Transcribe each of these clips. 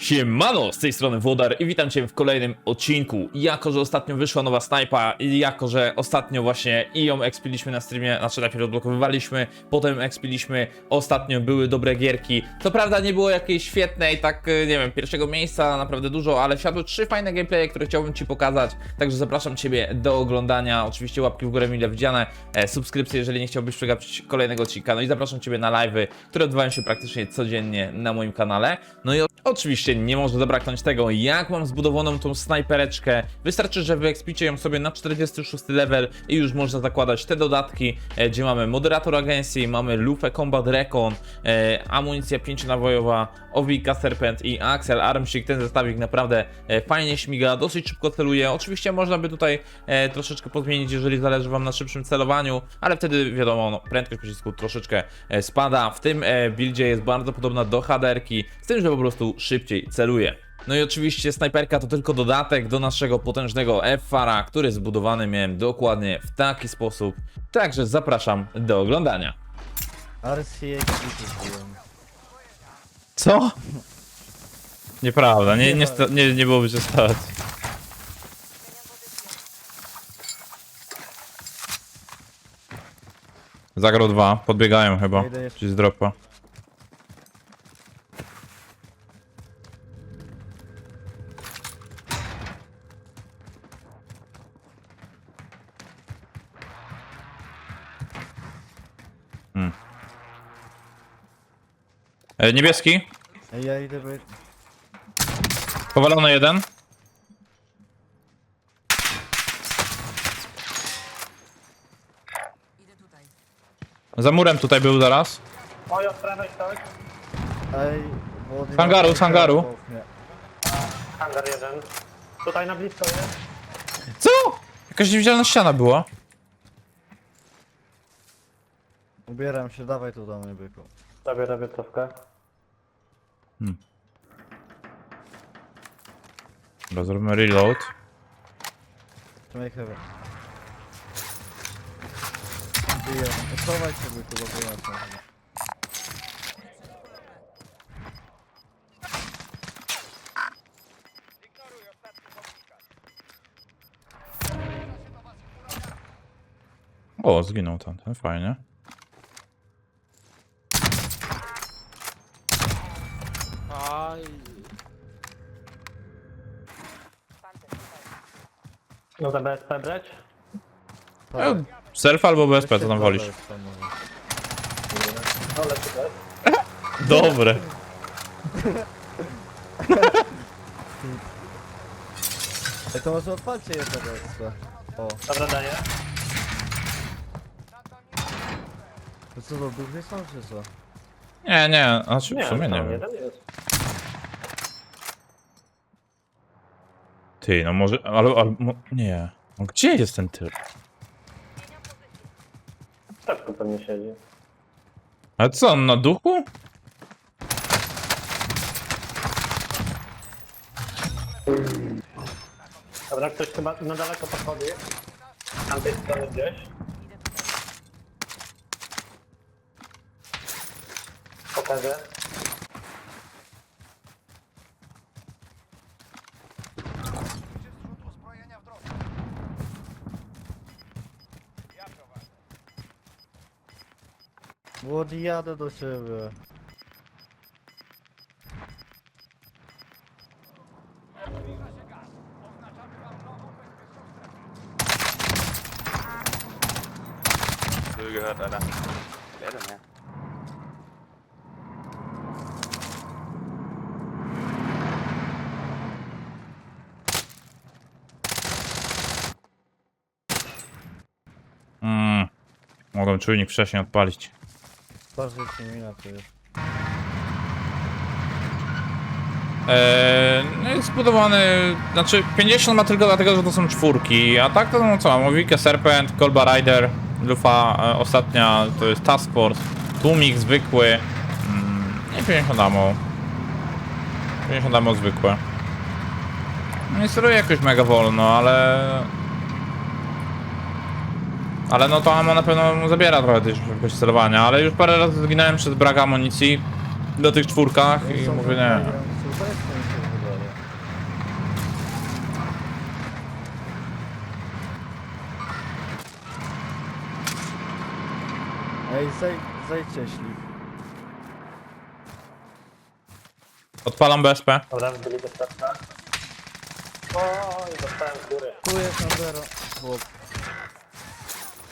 Siemano, z tej strony Włodar i witam Cię w kolejnym odcinku. Jako, że ostatnio wyszła nowa snajpa i jako, że ostatnio właśnie i ją expiliśmy na streamie, znaczy najpierw odblokowywaliśmy, potem expiliśmy, ostatnio były dobre gierki. Co prawda nie było jakiejś świetnej, tak e, nie wiem, pierwszego miejsca naprawdę dużo, ale wsiadły trzy fajne gameplaye, które chciałbym Ci pokazać, także zapraszam Ciebie do oglądania. Oczywiście łapki w górę mile widziane, e, subskrypcje, jeżeli nie chciałbyś przegapić kolejnego odcinka, no i zapraszam Ciebie na live'y, które odbywają się praktycznie codziennie na moim kanale. No i oczywiście nie może zabraknąć tego, jak mam zbudowaną tą snajpereczkę. Wystarczy, że wyekspicie ją sobie na 46 level i już można zakładać te dodatki, e, gdzie mamy moderator agencji, mamy lupę Combat Recon, e, amunicja 5-nawojowa, Owika Serpent i Axel Armsik. Ten zestawik naprawdę e, fajnie śmiga, dosyć szybko celuje. Oczywiście można by tutaj troszeczkę pozmienić, jeżeli zależy Wam na szybszym celowaniu, ale wtedy wiadomo, no, prędkość pocisku troszeczkę spada. W tym buildzie jest bardzo podobna do HDR-ki, z tym, że po prostu szybciej celuje. No i oczywiście snajperka to tylko dodatek do naszego potężnego F-Fara, który zbudowany miałem dokładnie w taki sposób. Także zapraszam do oglądania. Co? Nieprawda, nie, nie, sta- nie, nie byłoby się stać. Zagrał dwa, podbiegają chyba. Idę jeszcze. Czy z dropa. E, niebieski, Ej, ja idę by... powalony jeden. Za murem tutaj był zaraz. Oj, od prawej ktoś. Ej, bo nie Z hangaru, z hangaru. Nie. Hangar jeden. Tutaj na blisko jest. Co? Jakaś niewidzialna ściana była. Ubieram się, dawaj tu do mnie, byku. Robię, robię cofkę. Dobra, zrobimy reload. Trzymaj chyba. Biję. Schowaj byku, bo wyłączam. O, zginął tamten, fajnie. No za BSP brać. E, Self albo BSP, co tam wolisz? No też. Dobre. Ej, to może odpalcie jedno BSP. O, Dobra, daję. to co, to duchy są, czy co? Nie, nie, znaczy w sumie nie tam wiem. jeden jest. Ty, no może, ale, ale mo, nie. No gdzie jest ten typ? W środku pewnie siedzi. Ale co, on na duchu? Dobra, ktoś chyba na daleko podchodzi. Z tamtej strony gdzieś. Pokażę. Młody, jadę do ciebie. gehört, Alter. Wer denn, ja? Mm. Mogłem czujnik wcześniej odpalić. Patrz, że mina tu jest. Eee, no jest zbudowany, znaczy 50 ma tylko dlatego, że to są czwórki, a tak to no co, Mowikę Serpent, Kolba Rider, Lufa e, ostatnia to jest Task Force, Tłumik zwykły, mm, nie 50 ammo, 50 ammo zwykłe. No i steruje jakoś mega wolno, ale... Ale no to ammo na pewno mu zabiera trochę też jakiegoś celowania, ale już parę razy zginąłem przez brak amunicji do tych czwórkach i mówię nie. Ej, zej, zejdźcie ślip. Odpalam BSP. Dobra, byli dostawca. Oj, dostałem z góry. Tu jest na zero. Chłop.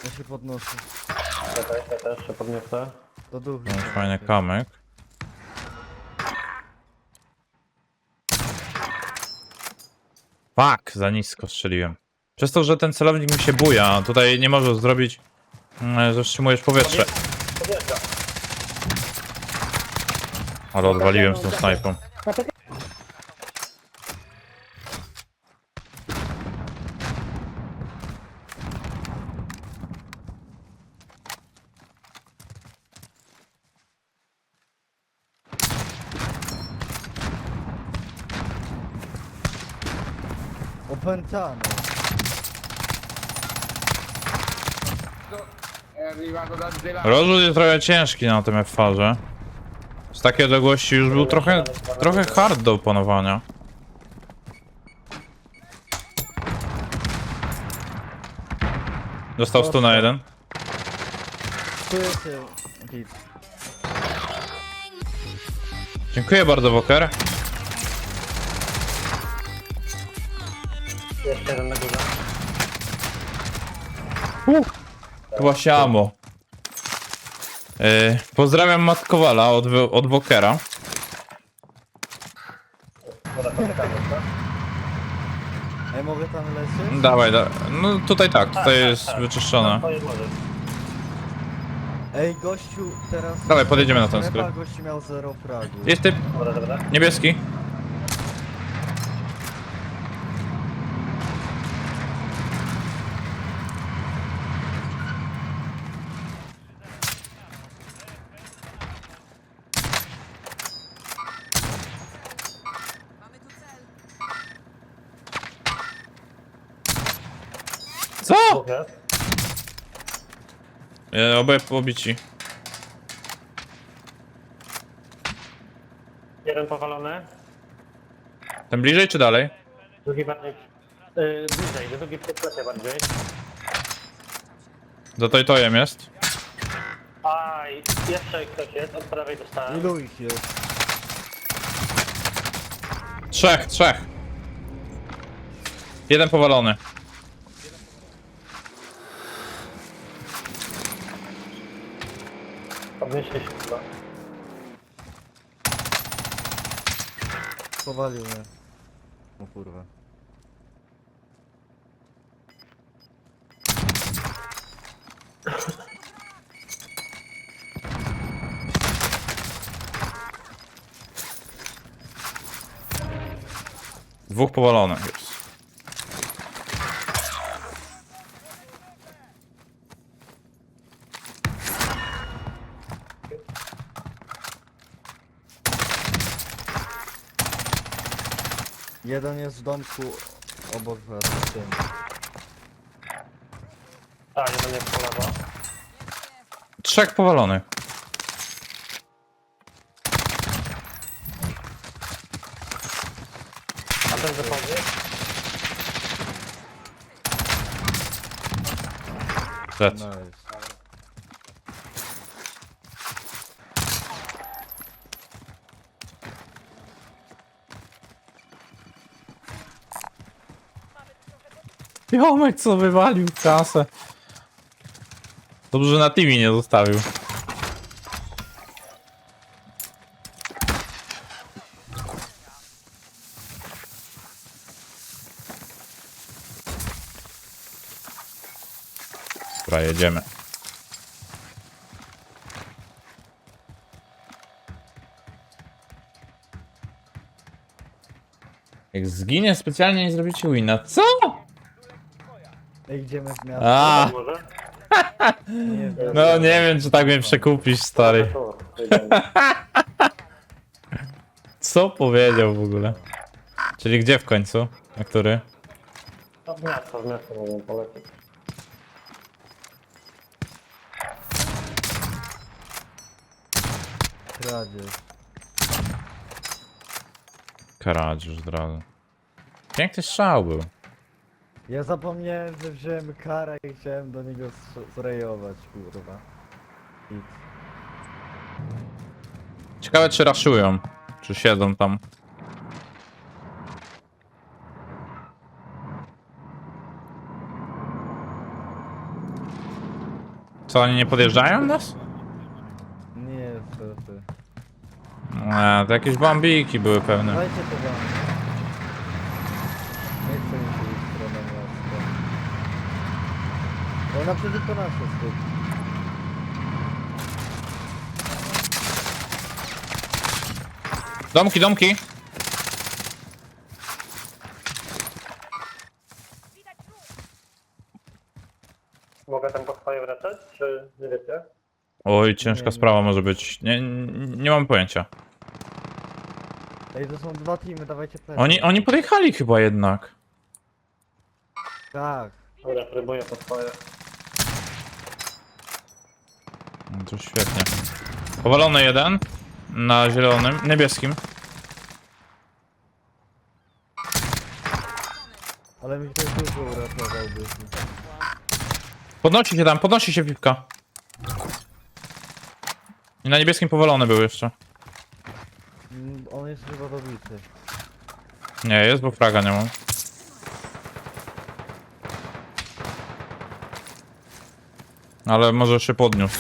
Ja się podnoszę. Czekaj, ja też się podniosę. Do. No, fajny kamyk. Fuck, za nisko strzeliłem. Przez to, że ten celownik mi się buja, tutaj nie możesz zrobić, mm, że wstrzymujesz powietrze. Ale odwaliłem z tą snajpą. Opętany. Rozrzut jest trochę ciężki na tym F-farze. Z takiej odległości już był trochę, trochę hard do opanowania. Dostał 100 na jeden. Tu jest y, git. Dziękuję bardzo, Woker. Jeszcze jeden na górze. Chyba się amo. Yy, pozdrawiam Matkowala od, Wo- od Wokera. Co? Ej, mogę tam lecieć? Dawaj, da no tutaj tak, tutaj jest wyczyszczone. To jest może. Ej, gościu, teraz... Dawaj, podjedziemy na ten Strefa, sklep. gościu miał zero fragu. Jest typ Dobra, dobra. niebieski. Co? Dwóch jest. E, Obaj pobici. Jeden powalony. Ten bliżej czy dalej? Drugi bardziej... Yy, bliżej, drugi przy sklepie bardziej. Za to i tojem jest. Aj, jeszcze ktoś jest, od prawej dostałem. Ilu ich jest? Trzech, trzech. Jeden powalony. Podnieśli się chyba. Powalił mnie. O kurwa. Dwóch powalonych jest. Jeden jest w domku obok was. w tym. A, jeden jest po lewo. Trzech powalonych. A ten wychodzi. Zet. Nice. Jomek co wywalił kasę. Dobrze, że na teamie nie zostawił. Dobra, jedziemy. Jak zginie, specjalnie nie zrobicie wina. Co? Idziemy w miasto. A, Może? Nie wiem. no nie wiem, czy tak mnie przekupisz, stary. Wyjdziemy. Co powiedział w ogóle? Czyli gdzie w końcu? Na który? To w miasto, w miasto mogą polecieć. Kradzież. Karadzisz od razu. Piękny strzał był. Ja zapomniałem, że wziąłem karę i chciałem do niego zrejować, kurwa. Nic. Ciekawe czy raszują. Czy siedzą tam. Co, oni nie podjeżdżają nas? Nie, niestety. Nie, to jakieś bambiki były pewne. Dajcie wam. Nie chcę mi się iść w stronę miasta. Bo naprzeciwko nas jest tu. Domki, domki! Mogę tam po swoje wracać, czy nie wiecie? Oj, ciężka Nie, nie. sprawa może być. Nie, nie, nie mam pojęcia. Ej, to są dwa teamy, dawajcie plecy. Oni, oni podjechali chyba jednak. Tak. Dobra, próbuję po swoje. No to świetnie. Powalony jeden. Na zielonym, niebieskim. Ale mi ktoś dużo uratowałby. Podnosi się tam, podnosi się piwka. I na niebieskim powalony był jeszcze. Mm, On jest chyba dobity. Nie, jest, bo fraga nie mam. Ale może się podniósł.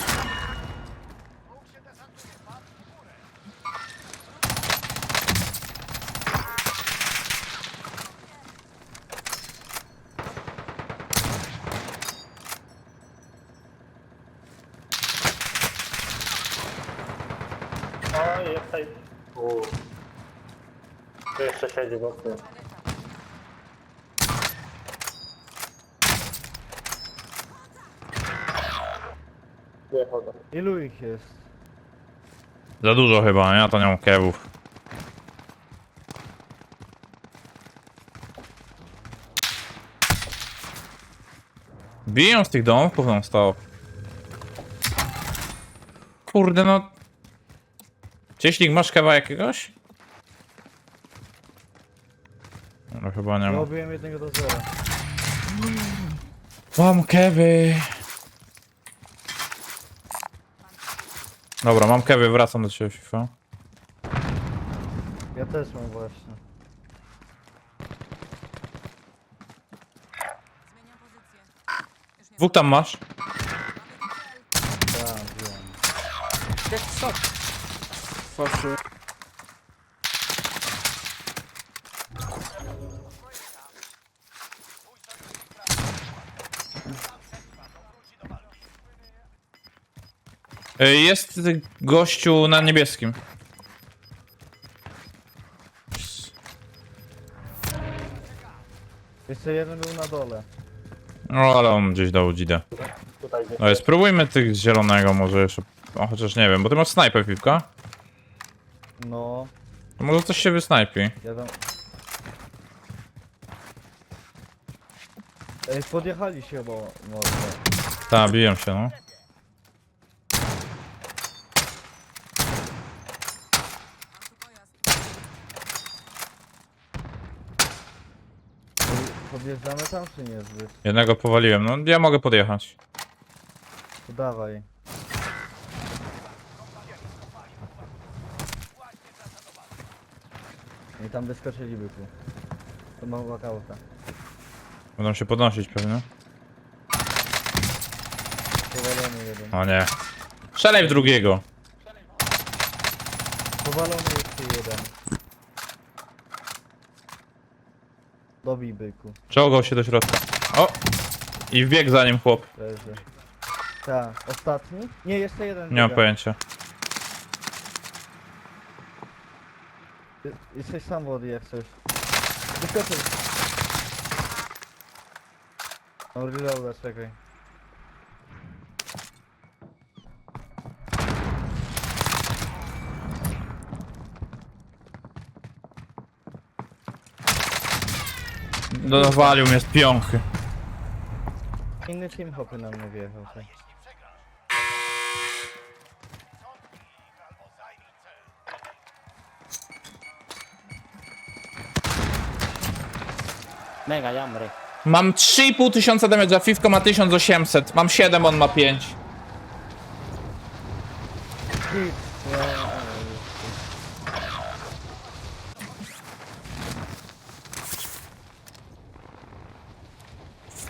O, jest tutaj. Uuu. Tu jeszcze siedzi mocno. Nie chodzą. Ilu ich jest? Za dużo chyba, ja to nie mam kewów. Biją z tych domów non stop. Kurde no. Cieślik, masz kewa jakiegoś? No chyba nie ma. obiłem jednego do zera. Mam kewy. Dobra, mam kewy, wracam do ciebie FIFA. Ja też mam właśnie. Dwóch tam masz. Tak, wiem. Y, Jest gościu na niebieskim. Jeszcze jeden był na dole. No ale on gdzieś dał dzidę. Tutaj gdzieś. No spróbujmy tych z zielonego może jeszcze. O, chociaż nie wiem, bo ty masz snajpę piwka. No, To może coś się wysnajpi. ja tam... Ej, podjechali się, bo może. Tak, biją się, no. Podjeżdżamy tam czy nie zbyt? Jednego powaliłem, no ja mogę podjechać. To dawaj. I tam wyskoczyliby tu. To mam walkouta. Będą się podnosić pewnie. Powalony jeden. O nie. Strzelaj w drugiego. Powalony jeszcze jeden. Dobij byku. Czołgał się do środka. O! I wbiegł za nim chłop. Leży. Tak, ostatni? Nie, jeszcze jeden. Nie mam biega. pojęcia. Ty- Jesteś sam wody jak coś. Wyskoczył. No reloada, czekaj. Dowalił mnie z piąchy. Inny team hopy na mnie wjechał. Tak. Mega jamry. Mam 3,5 tysiąca damage, a Fifko ma 1800. Mam 7, on ma 5. Hit. Nie,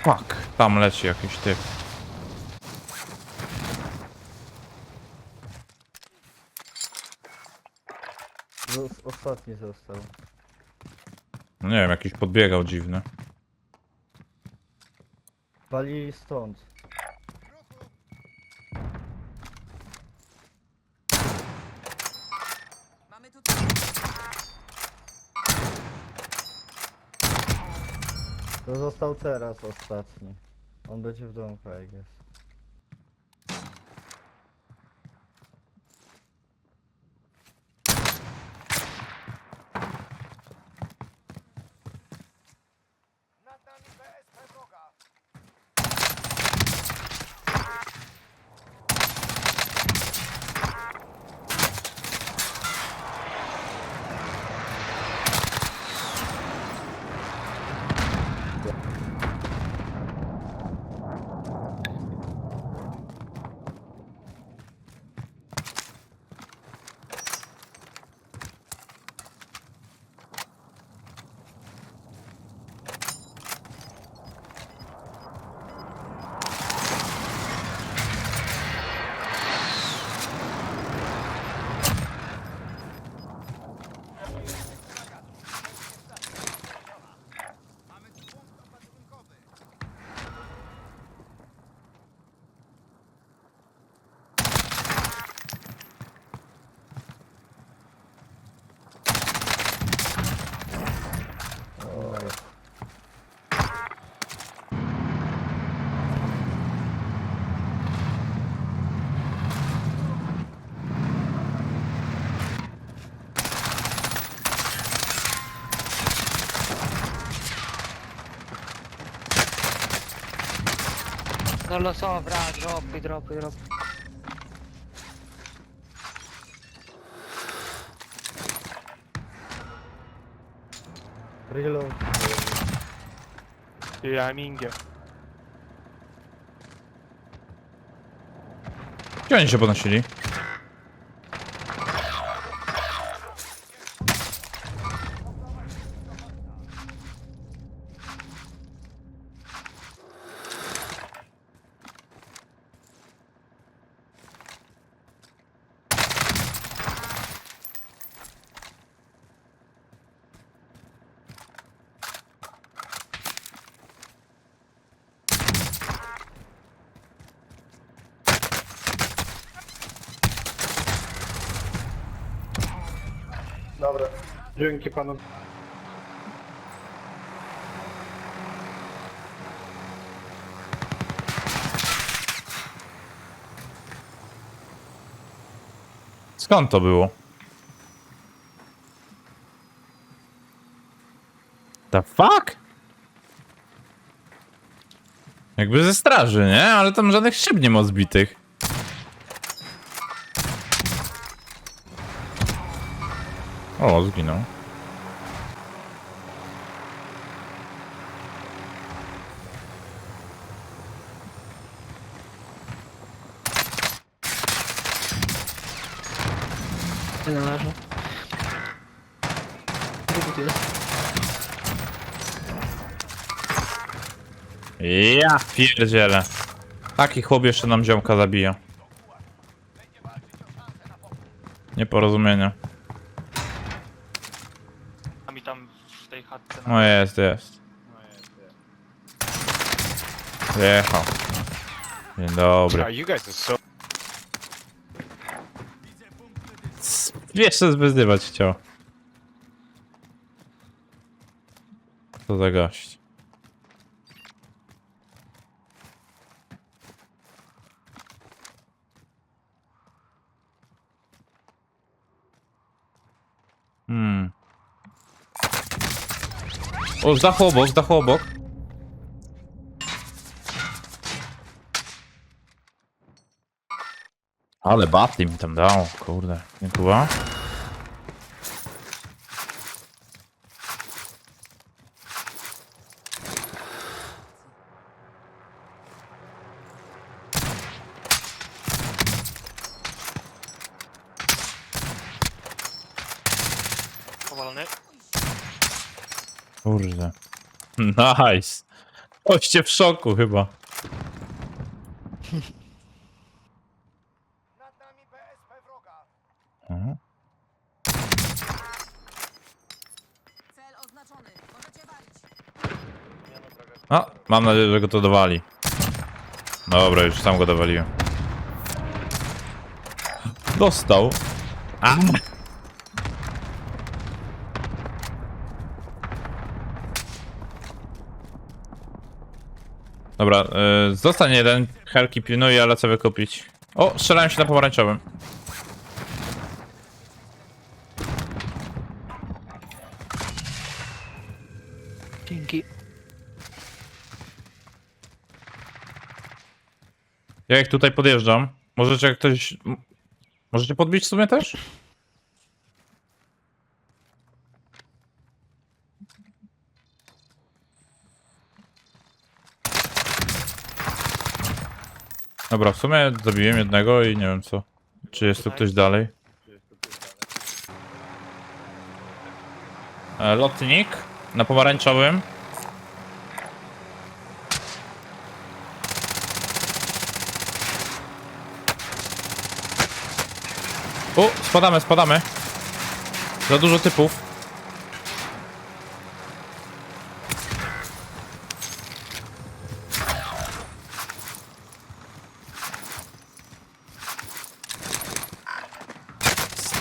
Fuck. Tam leci jakiś typ. Zos- ostatni został. No nie wiem, jakiś podbiegał dziwny. Walili stąd. Mamy To został teraz ostatni. On będzie w domku, I guess. Oj. Non lo so, fra, troppi, troppi, troppi. Reload. Ja mingia. Gdzie oni się podnosili? Dobra. Dzięki panu. Skąd to było? The fuck? Jakby ze straży, nie? Ale tam żadnych szyb nie ma zbitych. O, zginął. Nie należy. Ja pierdzielę. Taki chłop jeszcze nam ziomka zabija. Nieporozumienie. A mi tam w No jest, jest. Jechał. Dzień dobry. you guys are so... Jeszcze zwyzywać chciał. Co za gość. Hmm. O, z dachu obok, z dachu obok. Ale baty mi tam dało, kurde. Dziękuję. Kurde. Nice. Oście w szoku chyba. Mhm. Cel oznaczony. Możecie walić. A, mam nadzieję, że go to dowali. Dobra, już sam go dowaliłem. Dostał. A. Dobra, y, zostań jeden. Helki pilnuje, ja lecę wykupić. O, strzelałem się na pomarańczowym. Dzięki. Ja jak tutaj podjeżdżam, możecie jak ktoś... Możecie podbić w sumie też? Dobra, w sumie zabiłem jednego i nie wiem co. Czy jest tu ktoś dalej? E, lotnik na pomarańczowym. O, spadamy, spadamy. Za dużo typów.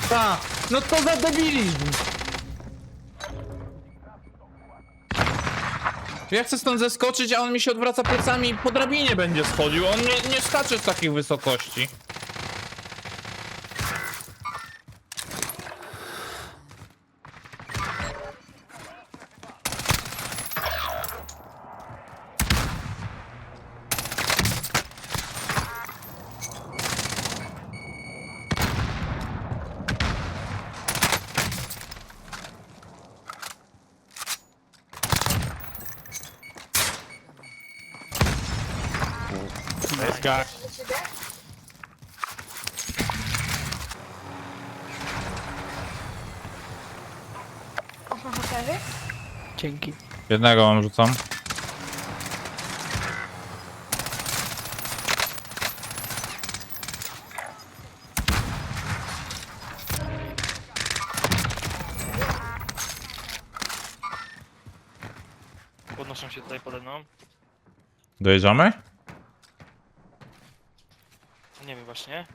Ta! No to za debilizm! Ja chcę stąd zeskoczyć, a on mi się odwraca plecami i po drabinie będzie schodził. On nie, nie skacze z takich wysokości. Guy. Dzięki. Jednego mam rzucam. Podnoszą się tutaj pode mną. Dojeżdżamy? Nie wiem właśnie.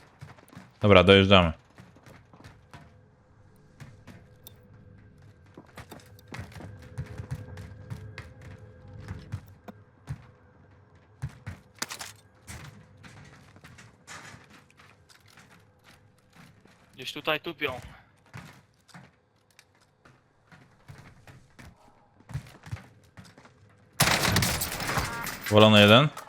Dobra, dojeżdżamy. Gdzieś tutaj tupią. Wolony jeden.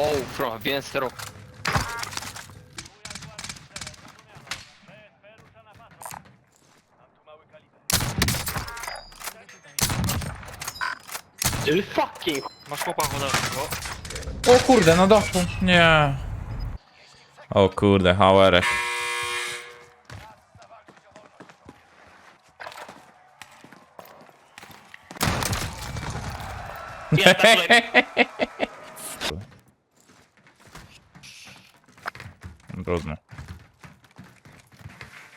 Abo, fra vänster och Du fucking Masz chłopa wodowego. O kurde, na dachu. Nie. O kurde, hałerek. Ja tak lepiej.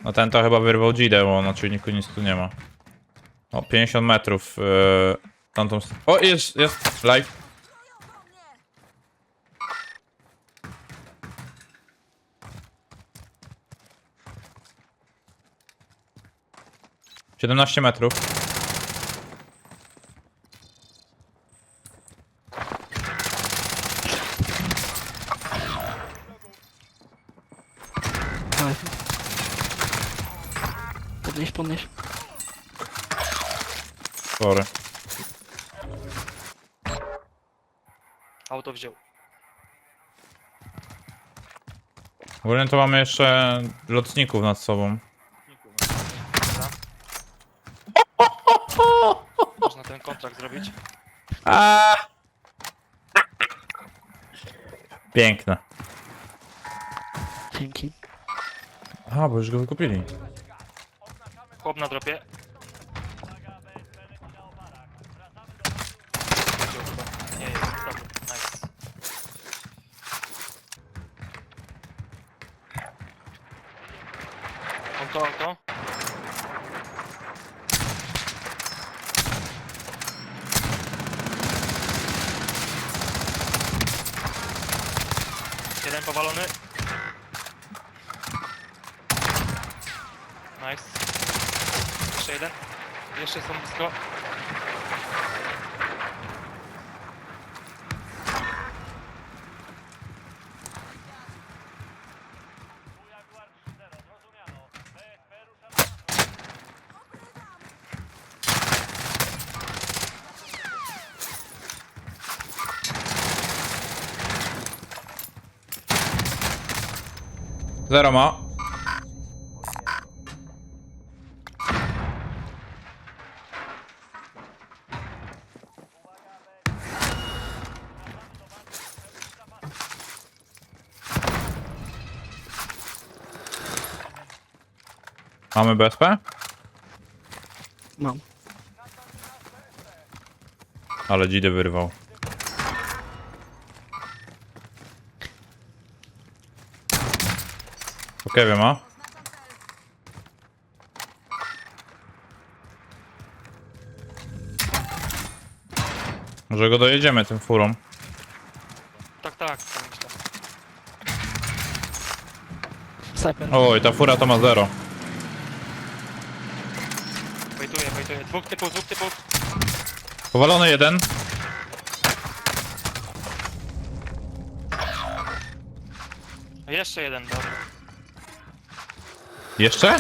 No ten to chyba wyrwał Gidę, bo na czujniku nic tu nie ma. O, 50 metrów. Yy, tamtą... O, jest, jest, live. Siedemnaście metrów. Ogólnie to mamy jeszcze lotników nad sobą. Można ten kontrakt zrobić. A! Piękne. Dzięki. Aha, bo już go wykupili. Chłop na dropie. Zero ma. Mamy BSP? Mam. Ale dzidę wyrwał. Okay, ma. Może go dojedziemy tym furą. Tak, tak, tak myślę. Sniper. Oj, ta fura to ma zero. Wejtuję, wejtuję. Dwóch typów, dwóch typów. Powalony jeden. Jeszcze jeden, dobra. Jeszcze?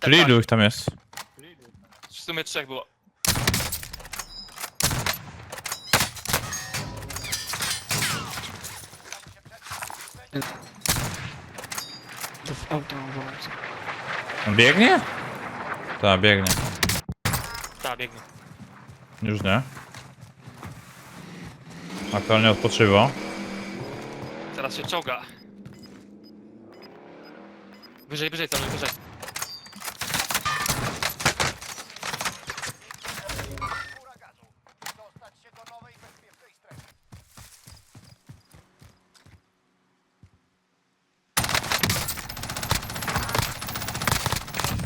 Czyli tak. ilu ich tam jest? W sumie trzech było. To w auto. On biegnie? Tak, biegnie. Tak, biegnie. Już nie. Aktualnie odpoczywa. Teraz się czołga. Wyżej, wyżej, tam wyżej.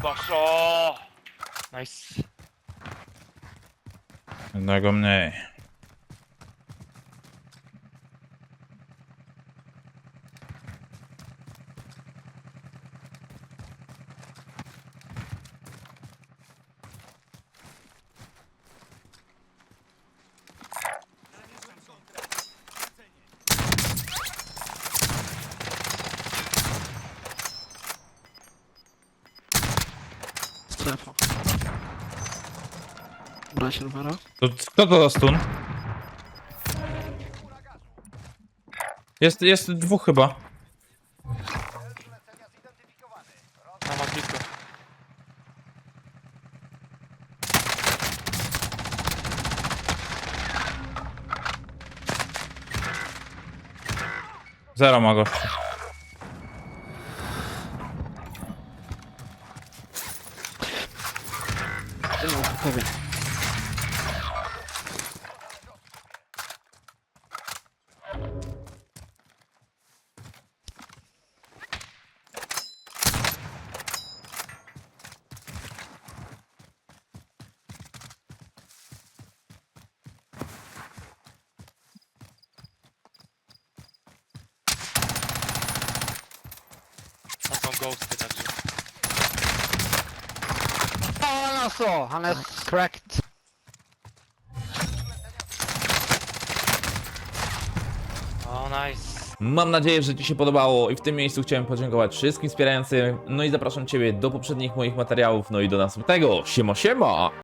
Baszo! Nice. Jednego mniej. Strefa. Rowera. To, kto to za stun? Jest, jest dwóch chyba. A ma blisko. Zero ma gości. No, pewnie. Tam są ghosty także. O, no so, han är cracked. O, nice. Mam nadzieję, że Ci się podobało i w tym miejscu chciałem podziękować wszystkim wspierającym. No i zapraszam Ciebie do poprzednich moich materiałów, no i do następnego. Siema, siema!